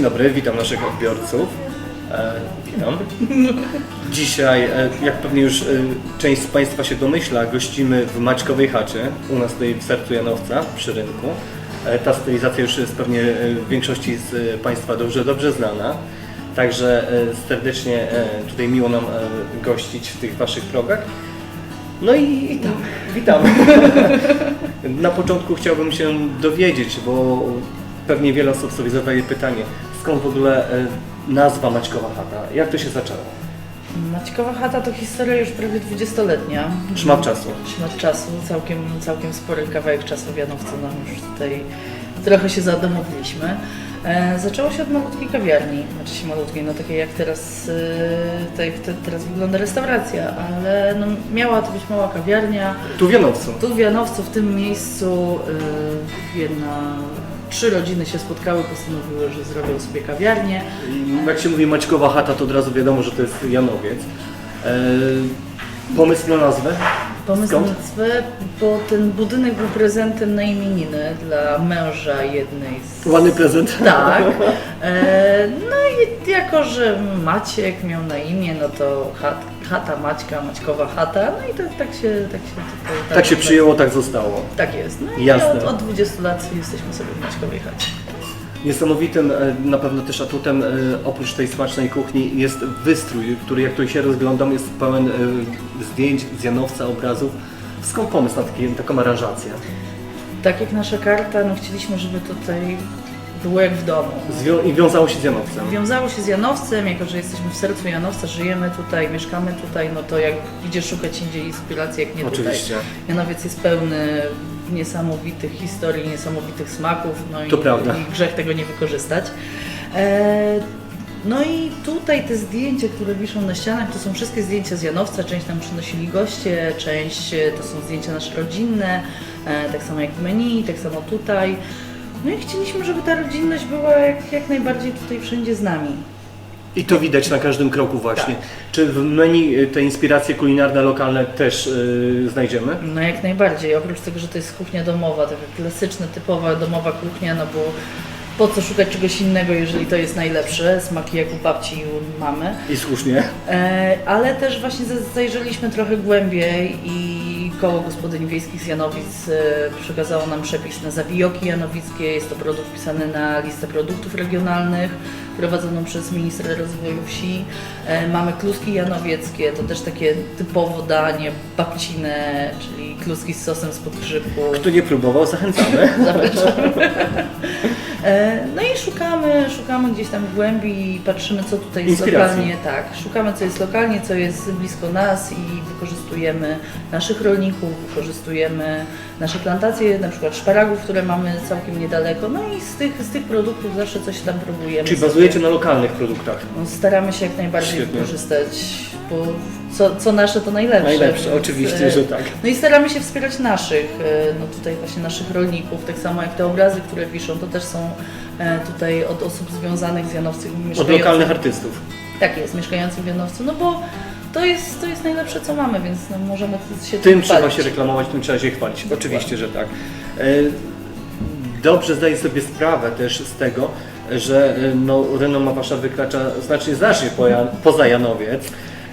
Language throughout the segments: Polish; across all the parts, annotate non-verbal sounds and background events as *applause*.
Dzień dobry, witam naszych odbiorców. E, witam. Dzisiaj, e, jak pewnie już e, część z Państwa się domyśla, gościmy w Maćkowej chacie, u nas tutaj w sercu Janowca, przy rynku. Ta stylizacja już jest pewnie większości z Państwa dobrze, dobrze znana. Także serdecznie tutaj miło nam gościć w tych Waszych progach. No i witam. witam. *laughs* Na początku chciałbym się dowiedzieć, bo pewnie wiele osób sobie zadaje pytanie, skąd w ogóle e, nazwa Maćkowa Chata? Jak to się zaczęło? Maćkowa chata to historia już prawie 20-letnia. Szmat czasu. Szmat czasu, całkiem, całkiem spory kawałek czasu w Janowcu nam już tutaj trochę się zadomowiliśmy. E, zaczęło się od malutkiej kawiarni, znaczy się malutkiej, no takiej jak teraz, e, te, teraz wygląda restauracja, ale no, miała to być mała kawiarnia. Tu w Janowcu. Tu w Janowcu, w tym miejscu e, jedna, trzy rodziny się spotkały, postanowiły, że zrobią sobie kawiarnię. Jak się mówi Maćkowa Chata, to od razu wiadomo, że to jest Janowiec. E, pomysł na nazwę? Pomysł na nazwę, bo ten budynek był prezentem na imieniny dla męża jednej z... Ładny prezent. Tak. E, no i jako, że Maciek miał na imię, no to chat, chata Maćka, Maćkowa chata, no i to, tak się tak się tutaj... Tak się przyjęło, tak zostało. Tak jest. No i Jasne. od, od 20 lat jesteśmy sobie w Maćkowej chacie. Niesamowitym e, na pewno też atutem, e, oprócz tej smacznej kuchni, jest wystrój, który jak tu się rozglądam, jest pełen e, zdjęć z Janowca, obrazów. Skąd pomysł na taki, taką aranżację? Tak jak nasza karta, no chcieliśmy, żeby tutaj było jak w domu. Zwią- I wiązało się z Janowcem. Wiązało się z Janowcem, jako że jesteśmy w sercu Janowca, żyjemy tutaj, mieszkamy tutaj, no to jak idzie szukać indziej inspiracji, jak nie Oczywiście. tutaj. Janowiec jest pełny niesamowitych historii, niesamowitych smaków, no i, To prawda. i grzech tego nie wykorzystać. E, no i tutaj te zdjęcia, które wiszą na ścianach, to są wszystkie zdjęcia z Janowca, część nam przynosili goście, część e, to są zdjęcia nasze rodzinne, e, tak samo jak w menu, tak samo tutaj. No i chcieliśmy, żeby ta rodzinność była jak, jak najbardziej tutaj wszędzie z nami. I to widać na każdym kroku właśnie. Tak. Czy w menu y, te inspiracje kulinarne lokalne też y, znajdziemy? No jak najbardziej, oprócz tego, że to jest kuchnia domowa, taka klasyczna, typowa domowa kuchnia, no bo po co szukać czegoś innego, jeżeli to jest najlepsze, smaki jak u babci i u mamy. I słusznie. E, ale też właśnie za- zajrzeliśmy trochę głębiej i koło gospodyń wiejskich z Janowic e, przekazało nam przepis na zawijoki janowickie. Jest to produkt wpisany na listę produktów regionalnych prowadzoną przez ministra rozwoju wsi. E, mamy kluski janowieckie, to też takie typowo danie babcine, czyli kluski z sosem spod grzybku. Kto nie próbował, zachęcamy. *laughs* Zapraszamy. E, No i szukamy, szukamy gdzieś tam w głębi i patrzymy, co tutaj jest Inspiracji. lokalnie. Tak, szukamy, co jest lokalnie, co jest blisko nas i wykorzystujemy naszych rolników, wykorzystujemy nasze plantacje, na przykład szparagów, które mamy całkiem niedaleko. No i z tych, z tych produktów zawsze coś tam próbujemy. Czyli. Bazujecie na lokalnych produktach. No, staramy się jak najbardziej Świetnie. wykorzystać, bo co, co nasze to najlepsze. Najlepsze, więc, oczywiście, e, że tak. no i staramy się wspierać naszych, e, no tutaj właśnie naszych rolników, tak samo jak te obrazy, które wiszą, to też są e, tutaj od osób związanych z Janowcem. Od mieszkających- lokalnych artystów. Tak jest, mieszkających w Janowcu, no bo to jest, to jest najlepsze co mamy, więc no, możemy się Tym trzeba chwalić. się reklamować, tym trzeba się chwalić. Oczywiście, że tak. E, Dobrze zdaję sobie sprawę też z tego, że e, no, renoma Wasza wykracza znacznie, znacznie poja- poza Janowiec.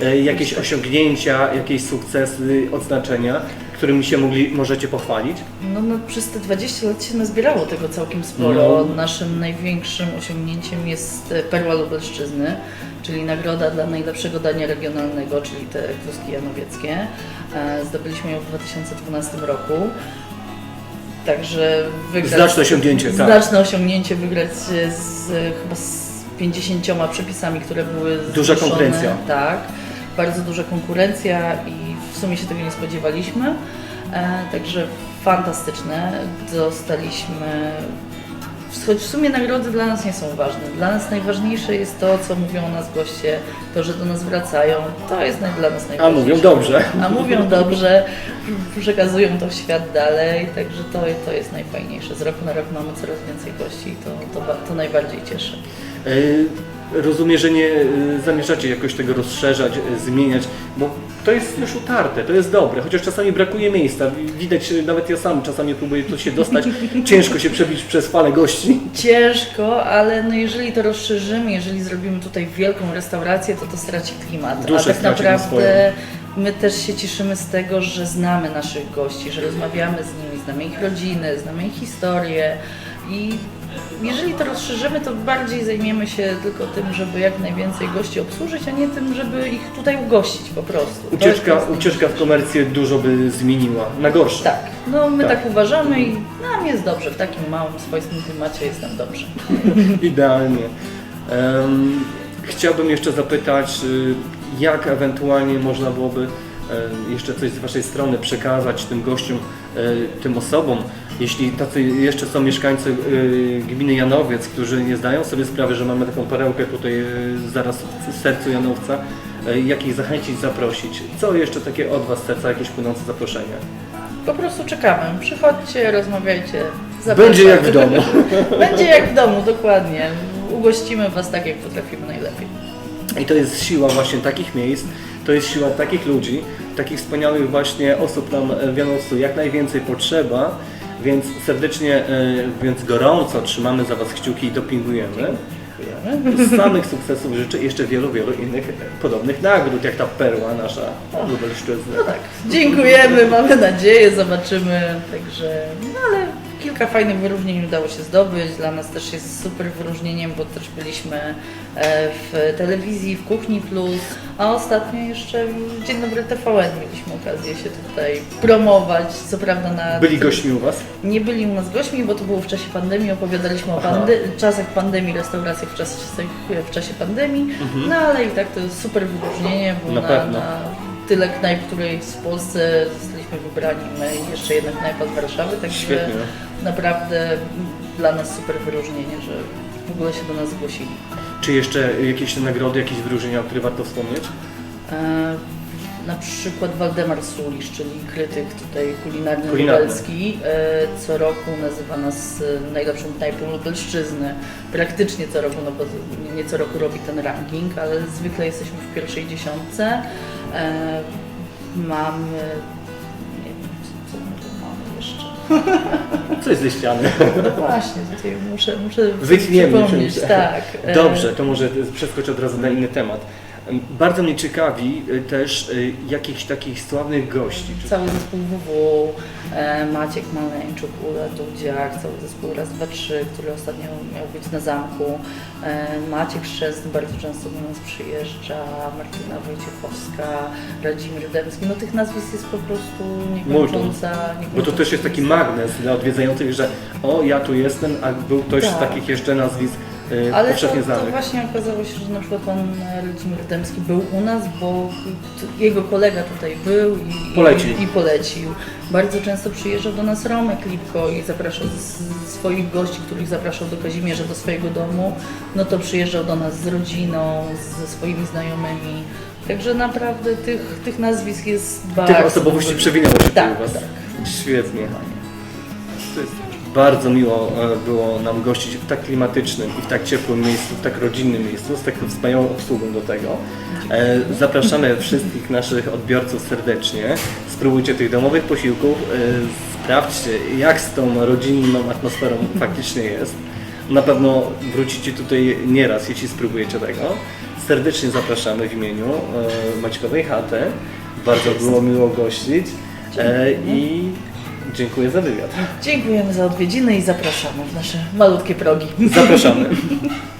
E, Jakieś osiągnięcia, jakieś sukcesy, odznaczenia, którymi się mogli, możecie pochwalić? No, no przez te 20 lat się nazbierało tego całkiem sporo. No. Naszym największym osiągnięciem jest e, Perła Lubelszczyzny, czyli nagroda dla najlepszego dania regionalnego, czyli te kluski janowieckie. E, Zdobyliśmy ją w 2012 roku. Także wygrać... Znaczne osiągnięcie, tak. Znaczne osiągnięcie wygrać z chyba z 50 przepisami, które były Duża zgłoszone. konkurencja. Tak, bardzo duża konkurencja i w sumie się tego nie spodziewaliśmy. E, także fantastyczne. Dostaliśmy. Choć w sumie nagrody dla nas nie są ważne. Dla nas najważniejsze jest to, co mówią o nas goście, to, że do nas wracają. To jest naj- dla nas A najważniejsze. mówią dobrze. A mówią dobrze, przekazują to w świat dalej, także to, to jest najfajniejsze. Z roku na rok mamy coraz więcej gości i to, to, ba- to najbardziej cieszy. E, rozumiem, że nie y, zamierzacie jakoś tego rozszerzać, y, zmieniać, bo to jest już utarte, to jest dobre, chociaż czasami brakuje miejsca. Widać, nawet ja sam czasami próbuję tu się dostać, *laughs* ciężko się przebić przez falę gości. Ciężko, ale no jeżeli to rozszerzymy, jeżeli zrobimy tutaj wielką restaurację, to to straci klimat. Duszę A tak naprawdę my też się cieszymy z tego, że znamy naszych gości, że rozmawiamy z nimi, znamy ich rodziny, znamy ich historię i jeżeli to rozszerzymy, to bardziej zajmiemy się tylko tym, żeby jak najwięcej gości obsłużyć, a nie tym, żeby ich tutaj ugościć po prostu. To Ucieczka, jest- ucieczka w komercję dużo by zmieniła, na gorsze. Tak, no my Tak. tak, uważamy i nam jest dobrze, w takim małym swojskim klimacie jest nam dobrze. *laughs* Idealnie. Em, chciałbym jeszcze zapytać, y, jak ewentualnie można byłoby jeszcze coś z Waszej strony przekazać tym gościom, e, tym osobom, jeśli tacy jeszcze są mieszkańcy y, gminy Janowiec, którzy nie zdają sobie sprawy, że mamy taką perełkę tutaj y, zaraz w sercu Janowca, e, jak ich zachęcić, zaprosić? Co jeszcze takie od Was serca, jakieś płynące zaproszenie? Po prostu czekamy. Przychodźcie, rozmawiajcie. zapraszamy. Będzie jak w domu. *laughs* Będzie jak w domu, dokładnie. Ugościmy Was tak, jak potrafimy najlepiej. I to jest siła właśnie takich miejsc, to jest siła takich ludzi, takich wspaniałych właśnie osób nam w Janowcu jak najwięcej potrzeba, więc serdecznie, e, więc gorąco trzymamy za Was kciuki i dopingujemy. Z samych sukcesów życzę jeszcze wielu, wielu innych podobnych nagród, jak ta perła nasza Lubelszczyzny. No tak, dziękujemy, mamy nadzieję, zobaczymy. Także, no ale kilka fajnych wyróżnień udało się zdobyć. Dla nas też jest super wyróżnieniem, bo też byliśmy e, w telewizji, w Kuchni Plus, a ostatnio jeszcze w Dzień Dobry TVN mieliśmy okazję się tutaj promować. Co prawda na Byli gośćmi u Was? Nie byli u nas gośćmi, bo to było w czasie pandemii. Opowiadaliśmy o Aha. pandy- czasach pandemii, restauracjach w czasie, w czasie pandemii. No ale i tak to jest super wyróżnienie, bo Na na, na tyle knajp, której w Polsce zostaliśmy wybrani my jeszcze jedna knajpa z Warszawy, także Świetnie. Naprawdę dla nas super wyróżnienie, że w ogóle się do nas zgłosili. Czy jeszcze jakieś nagrody, jakieś wyróżnienia, o których warto wspomnieć? E, na przykład Waldemar Sulisz, czyli krytyk tutaj kulinarny Kulinarny. lubelski, e, co roku nazywa nas e, najlepszą knajpą Lubelszczyzny. Praktycznie co roku, no bo nie co roku robi ten ranking, ale zwykle jesteśmy w pierwszej dziesiątce. E, mamy... Co jest ze ściany? No właśnie, tutaj muszę, muszę Wytniemy przypomnieć. Tak. Dobrze, to może przeskoczę od razu na inny temat. Bardzo mnie ciekawi y, też y, jakichś takich sławnych gości. Cały zespół WW, e, Maciek Maleńczuk, Ula Dudziak, cały zespół Raz, Dwa, Trzy, który ostatnio miał być na zamku. E, Maciek Szczesny bardzo często do nas przyjeżdża, Martyna Wojciechowska, Radzimir Dębski. No tych nazwisk jest po prostu niekończąca. Bo to też jest taki magnes dla odwiedzających, że o, ja tu jestem, a był ktoś z Tak. takich jeszcze nazwisk Ale to, to właśnie okazało się, że na przykład pan Radzimir Dębski był u nas, bo jego kolega tutaj był i Polecił. I, i polecił. Bardzo często przyjeżdżał do nas Romek Lipko i zapraszał z, z swoich gości, których zapraszał do Kazimierza, do swojego domu. No to przyjeżdżał do nas z rodziną, ze swoimi znajomymi. Także naprawdę tych, tych nazwisk jest bardzo Tych osobowości przewinęło się Tak, u Was. tak. Świetnie. To jest bardzo miło e, było nam gościć w tak klimatycznym i w tak ciepłym miejscu, w tak rodzinnym miejscu, z taką wspaniałą obsługą do tego. E, Zapraszamy wszystkich naszych odbiorców serdecznie. Spróbujcie tych domowych posiłków. e, Sprawdźcie, jak z tą rodzinną atmosferą faktycznie jest. Na pewno wrócicie tutaj nieraz, jeśli spróbujecie tego. Serdecznie zapraszamy w imieniu Maćkowej Chaty. Bardzo było miło gościć i dziękuję za wywiad. Dziękujemy za odwiedziny i zapraszamy w nasze malutkie progi. Zapraszamy. *laughs*